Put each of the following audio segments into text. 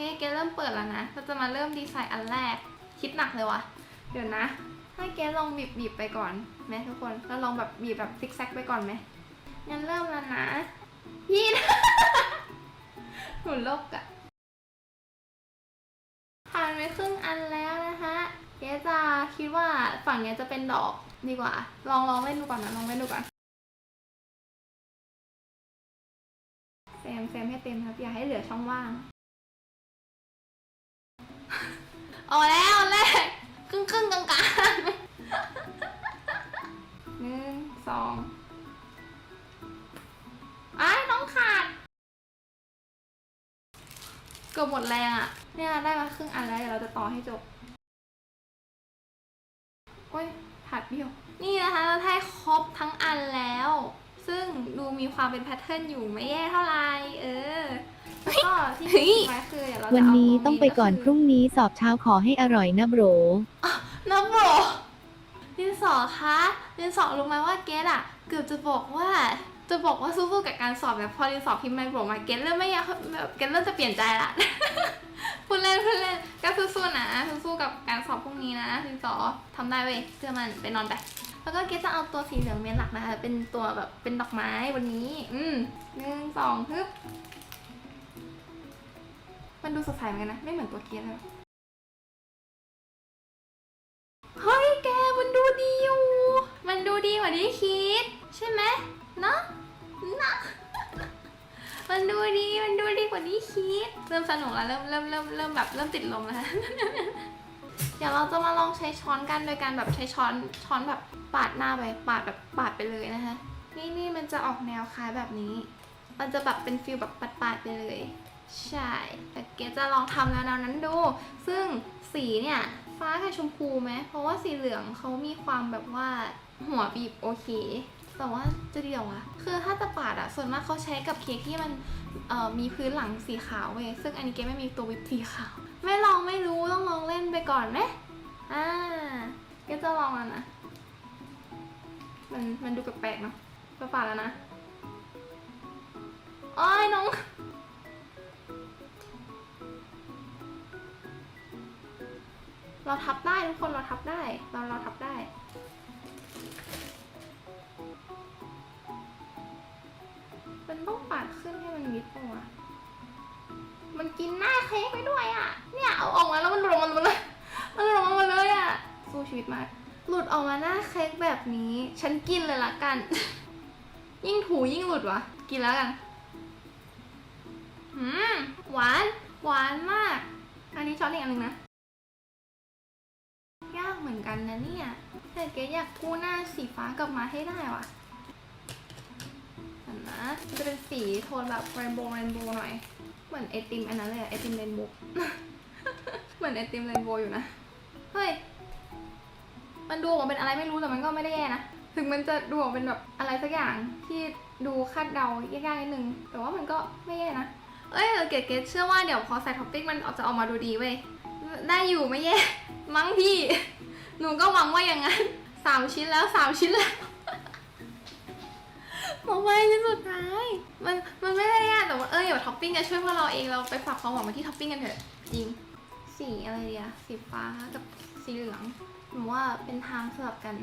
เคเกเริ่มเปิดแล้วนะ เราจะมาเริ่มดีไซน์อันแรก คิดหนักเลยวะเดี๋ยวนะ ให้เกลองบีบบีบไปก่อนไหมทุกคน แล้วลองแบบบีบแบบซิกแซกไปก่อนไหมงั้นเริ่มแล้วนะยี่นะหุ่นโลกอะผ่านไปครึ่งอันแล้วนะคะเกจะคิดว่าฝั่งเนี้ยจะเป็นดอกดีกว่า ลองลองเล่นดูก่อนนะลองเล่นดูก่อนเซมเซมให้เต็มครับ อย่าให้เหลือช่องว่าง เอาแล้วอันแรกครึ่งครึ่งกลางกลางหนึ่งสองไอ้ายน้องขาด เกือบหมดแรงอะเนี่ยได้มาครึ่งอันแล้วเดี๋ยวเราจะต่อให้จบโอ้ยผัดเบี้ยว นี่นะคะเราได้ครบทั้งอันแล้ว ซึ่งดูมีความเป็นแพทเทิร์นอยู่ไม่แย่เท่าไหร่เออแล้วก็ที่เฮ้ยคิดไว้คือเดี๋ยวเราจะวันเอานี้ตรต้องไปก่อนคืพรุ่งนี้สอบเช้าขอให้อร่อยนะโบรน้ำโบดินสอคะดินสอรู้ไหมว่าเกดอะเกือบจะบอกว่าจะบอกว่าสู้ๆกับการสอบแบบพอดินสอพิมพ์ในโบมาเกดเริ่มไม่อยากแบบเกดเริ่มจะเปลี่ยนใจละ พูดเล่นพูดเล่นก็สู้ๆนะสู้ๆกับการสอบพรุ่งนี้นะดินสอทำได้เว้ยเชื่อมันไปนอนไป แล้วก็เกดจะเอาตัวสีเหลืองเมนหลักนะคะ เป็นตัวแบบเป็นดอกไม้วันนี้ อืมหนึ่งสองฮึบมันดูสดใสเหมือนกันนะ ไม่เหมือนตัวเกดเลยเฮ้ยแกมันดูดีอยู่ มันดูดีกว่าที่คิด ใช่ไหมเนาะเนาะมันดูดี มันดูดีกว่าที่คิด เริ่มสนุกแล้ว เริ่มเริ่มเริ่มเริ่มแบบเริ่มติดลมแล้ว เดี๋ยวเราจะมาลองใช้ช้อนกันโดยการแบบใช้ช้อนช้อนแบบปาดหน้าไปปาดแบบปาดไปเลยนะคะ นี่นี่มันจะออกแนวคล้ายแบบนี้ มันจะแบบเป็นฟิลแบบปาดปาดๆไปเลย ใช่ แต่เกจะลองทำแล้วแนวนั้นดู ซึ่งสีเนี่ยฟ้ากับชมพูไหม เพราะว่าสีเหลืองเขามีความแบบว่าหัวบีบโอเค แต่ว่าจะดีเหรอวะคือถ้าจะปาดอะส่วนมากเขาใช้กับเค้กที่มันมีพื้นหลังสีขาวเว้ยซึ่งอันนี้เกไม่มีตัววิปสีขาว ไม่ลองไม่รู้ต้องลองเล่นไปก่อนไหมอ่าเกจะลองแล้วนะมันมันดูแปลกๆเนาะก็ปาดแล้วนะอ้อยน้องเราทับได้ทุกคนเราทับได้เราเราทับได้ มันต้องปาดขึ้นให้มันมิดปะวะ มันกินหน้าเค้กไปด้วยอะ เนี่ยเอาออกมาแล้วมันหลุดออกมาหมดเลย มันหลุดออกมาหมดเลยอะ สู้ชีวิตมาก หลุดออกมาหน้าเค้กแบบนี้ ฉันกินเลยละกัน ยิ่งถูยิ่งหลุดวะ กินแล้วกัน อืม หวาน หวานมาก อันนี้ช้อนอีกอันหนึ่งนะ ยากเหมือนกันนะเนี่ยแต่เก๋อยากกู้หน้าสีฟ้ากลับมาให้ได้ว่ะนนะมันจะเป็นสีโทนแบบเรนโบว์เรนโบว์หน่อย เหมือนไอติมอันนั้นเลยอะไอติมเรนโบว์เหมือนไอติมเรนโบว์อยู่นะ เฮ้ย มันดูออกมาเป็นอะไรไม่รู้แต่มันก็ไม่ได้แย่นะ ถึงมันจะดูออกเป็นแบบอะไรสักอย่างที่ดูคาดเดายากๆนิดนึง แต่ว่ามันก็ไม่แย่นะ เอ้ยเออเกดเกดเชื่อว่าเดี๋ยวพอใส่ท็อปปิ้งมันออกจะออกมาดูดีเว้ย ได้อยู่ไม่แย่ มั้งพี่ หนูก็หวังว่าอย่างนั้นสามชิ้นแล้วสามชิ้นแล้ว บอกไปชิ้นสุดท้าย มันมันไม่ได้ยากแต่ว่าเออเดี๋ยวท็อปปิ้งจะช่วยพวกเราเองเราไปฝากความหวังไว้ที่ท็อปปิ้งกันเถอะจริงสีอะไรดีอะสีฟ้ากับสีเหลืองหนูว่าเป็นทางสลับกัน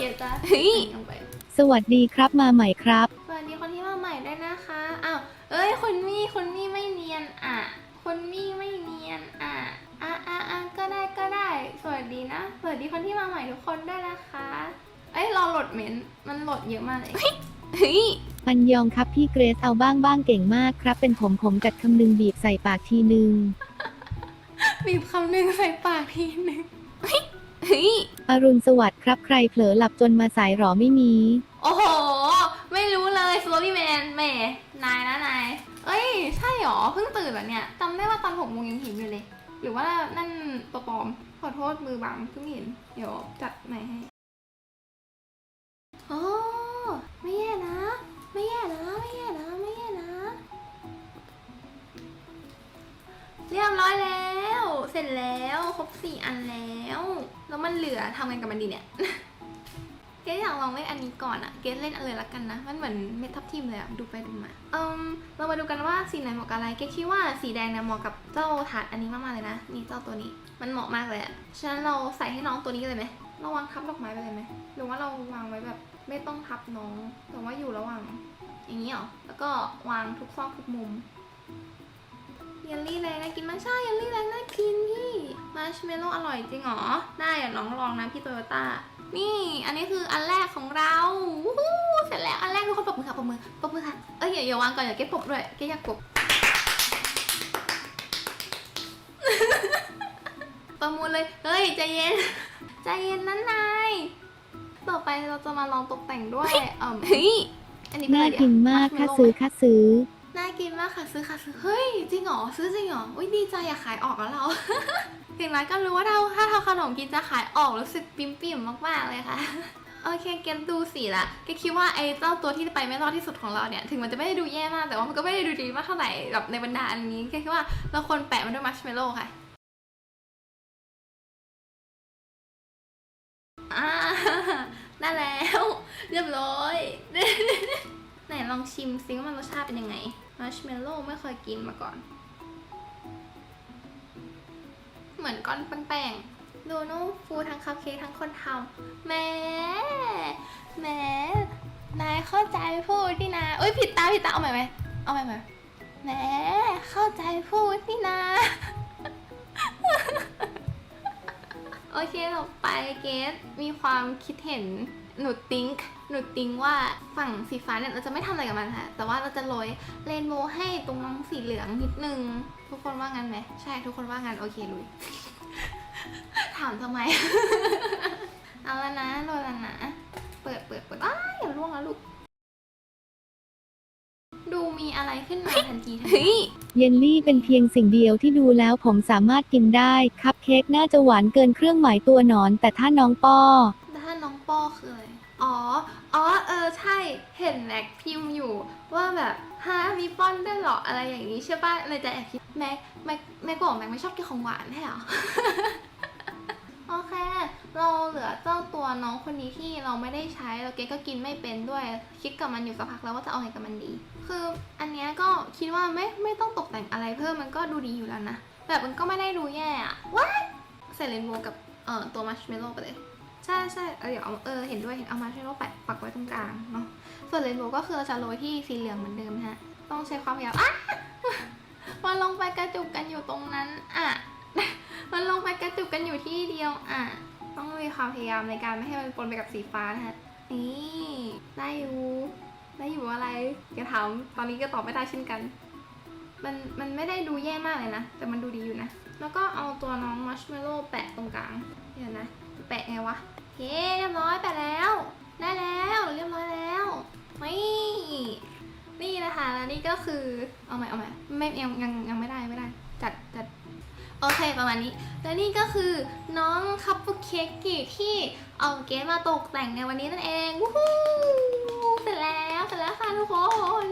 เกดจะเฮ้ยลงไปสวัสดีครับมาใหม่ครับ สวัสดีคนที่มาใหม่ด้วยนะคะอ้าวเอ้ยคนมี่คนมี่ไม่เนียนอะคนมี่ไม่เนียนอะอะอะอะก็ได้ก็ได้ สวัสดีนะสวัสดีคนที่มาใหม่ทุกคนด้วยนะคะ เอ้ยรอโหลดเมนต์มันโหลดเยอะมากเลย เฮ้ยปันยองครับพี่เกรซเอาบ้างบ้างเก่งมากครับ เป็นผมผมกัดคำนึงบีบใส่ปากทีนึง บีบคำหนึ่งใส่ปากทีหนึ่งเฮ้ย อรุณสวัสดิ์ครับใครเผลอหลับจนมาสายหรอไม่มี โอ้โห ไม่รู้เลยสโลวี่แมนแหมนายนะนาย เอ้ย ใช่หรอ เพิ่งตื่นเหรอเนี่ยจำได้ว่าตอนหกโมงยังเห็นอยู่เลย หรือว่านั่นตัวปลอม ขอโทษมือบังเพิ่งเห็น เดี๋ยวจัดใหม่ให้ เรียบร้อยแล้ว เสร็จแล้วครบสี่อันแล้ว แล้วมันเหลือทำไงกับมันดีเนี่ยเกดอยากลองเล่นอันนี้ก่อนอะเกดเล่นอันเลยละกันนะ มันเหมือนเมทับทิมเลยอะดูไปดูมาเอืมเรามาดูกันว่าสีไหนเหมาะกับอะไร เกดคิดว่าสีแดงเนี่ยเหมาะกับเจ้าถาดอันนี้มากๆเลยนะ นี่เจ้าตัวนี้ มันเหมาะมากเลยอะฉะนั้นเราใส่ให้น้องตัวนี้เลยไหมเราวางทับดอกไม้ไปเลยไหม หรือว่าเราวางไว้แบบไม่ต้องทับน้อง แต่ว่าอยู่ระหว่างอย่างนี้หรอ แล้วก็วางทุกซอกทุกมุม เยลลี่แรงน่ากินมากใช่เยลลี่แรงน่ากินพี่มาร์ชเมลโล่อร่อยจริงเหรอ ได้อะน้องลองนะพี่โตโยต้า นี่อันนี้คืออันแรกของเราวู้เสร็จแล้วอันแรกทุกคนปรบมือค่ะปรบมือปรบมือค่ะ เอ้ยอย่าอย่าวางก่อนอย่าเก็บปรบด้วยเก็บอยากปรบประมูลเลย เฮ้ยใจเย็นใจเย็นนั้นนายต่อไปเราจะมาลองตกแต่งด้วยเอ่อเฮ้ยอันนี้เป็น่าอะไรเดี๋ยวกินมากมัค่าซื้อค่าซื้อ น่ากินมากค่ะซื้อค่ะซื้อเฮ้ยจริงเหรอซื้อจริงเหรออุ้ยดีใจอยากขายออกแล้วเรา ถึงร้านก็รู้ว่าเราถ้าทำขนมกินจะขายออกรู้สึกปิ่มปิ่มมากๆเลยค่ะโอเคเกมดูสีละแกคิดว่าไอ้เจ้าตัวที่ไปไม่รอดที่สุดของเราเนี่ยถึงมันจะไม่ได้ดูแย่มากแต่ว่ามันก็ไม่ได้ดูดีมากเท่าไหร่แบบในบรรดาอันนี้แกคิดว่าเราควรแปะมันด้วยมัชเมลโล่ค่ะอ่าได้แล้ว เรียบร้อย ไหนลองชิมซิว่ามันรสชาติเป็นยังไงมัชเมลโล่ไม่เคยกินมาก่อน เหมือนก้อนแป้งๆดูนุ่มฟูทั้งคัพเค้กทั้งคนทำแหม่แหม่นายเข้าใจพูดที่นาเอ้ยผิดตาผิดตาเอาใหม่ไหมเอาใหม่ไหมแหม่เข้าใจพูดที่นา โอเคต่อไปเกสมีความคิดเห็นหนูติ้งหนูติ้งว่าฝั่งสีฟ้าเนี่ยเราจะไม่ทำอะไรกับมันค่ะ แต่ว่าเราจะโรยเรนโบว์ให้ตรงน้องสีเหลืองนิดนึง ทุกคนว่างั้นไหม ใช่ทุกคนว่างั้นโอเคลุย ถามทำไม เอาแล้วนะโรยแล้วนะ เปิดเปิดเปิดอ้าอย่าล่วงแล้วลูก อะไรขึ้นมาทันทีทันทีเยลลี่เป็นเพียงสิ่งเดียวที่ดูแล้วผมสามารถกินได้ คัพเค้กน่าจะหวานเกินเครื่องหมายตัวหนอน แต่ถ้าน้องป้อถ้าน้องป้อคืออะไร อ๋อ อ๋อ เออ ใช่ เห็นแม็กพิมพ์อยู่ ว่าแบบฮะมีป้อนด้วยเหรอ อะไรอย่างนี้ใช่ป่ะเลยจะแอบคิดแม็กแม็กแม็กบอกแม็กไม่ชอบกินของหวานใช่เหรอ โอเค เราเหลือเจ้าตัวน้องคนนี้ที่เราไม่ได้ใช้แล้วเกก็กินไม่เป็นด้วยคิดกับมันอยู่สักพักแล้วว่าจะเอาไงกับมันดี คืออันเนี้ยก็คิดว่าไม่ไม่ต้องตกแต่งอะไรเพิ่มมันก็ดูดีอยู่แล้วนะแบบมันก็ไม่ได้ดูแย่อะว้ายใส่เรนโบว์กับเอ่อตัวมัชเมลโล่ไปเลยใช่ใช่เออเดี๋ยวเอาเออเห็นด้วยเห็นเอามาใช้โลแปะปักไว้ตรงกลางเนาะส่วนเรนโบว์ก็คือเราจะโรยที่สีเหลืองเหมือนเดิมนะฮะ ต้องใช้ความพยายามอะมันลงไปกระจุกกันอยู่ตรงนั้นอะมันลงไปกระจุกกันอยู่ที่เดียวอะ ต้องมีความพยายามในการไม่ให้มันปนไปกับสีฟ้านะฮะ นี่ได้อยู่ได้อยู่อะไรอย่าถามตอนนี้ก็ตอบไม่ได้เช่นกัน มันมันไม่ได้ดูแย่มากเลยนะ แต่มันดูดีอยู่นะ แล้วก็เอาตัวน้องมัชเมลโล่แปะตรงกลาง เดี๋ยวนะ แปะไงวะโอเคเรียบร้อยแปะแล้ว ได้แล้วเรียบร้อยแล้วนี่นี่นะคะแล้วนี่ก็คือเอาใหม่เอาใหม่ไม่ยังยังยังไม่ได้ไม่ได้ จัดจัด โอเคประมาณนี้ และนี่ก็คือน้องคัพเปเค้กที่เอาเกสมาตกแต่งในวันนี้นั่นเองวู้ฮู้เสร็จแล้วเสร็จแล้วค่ะทุกคน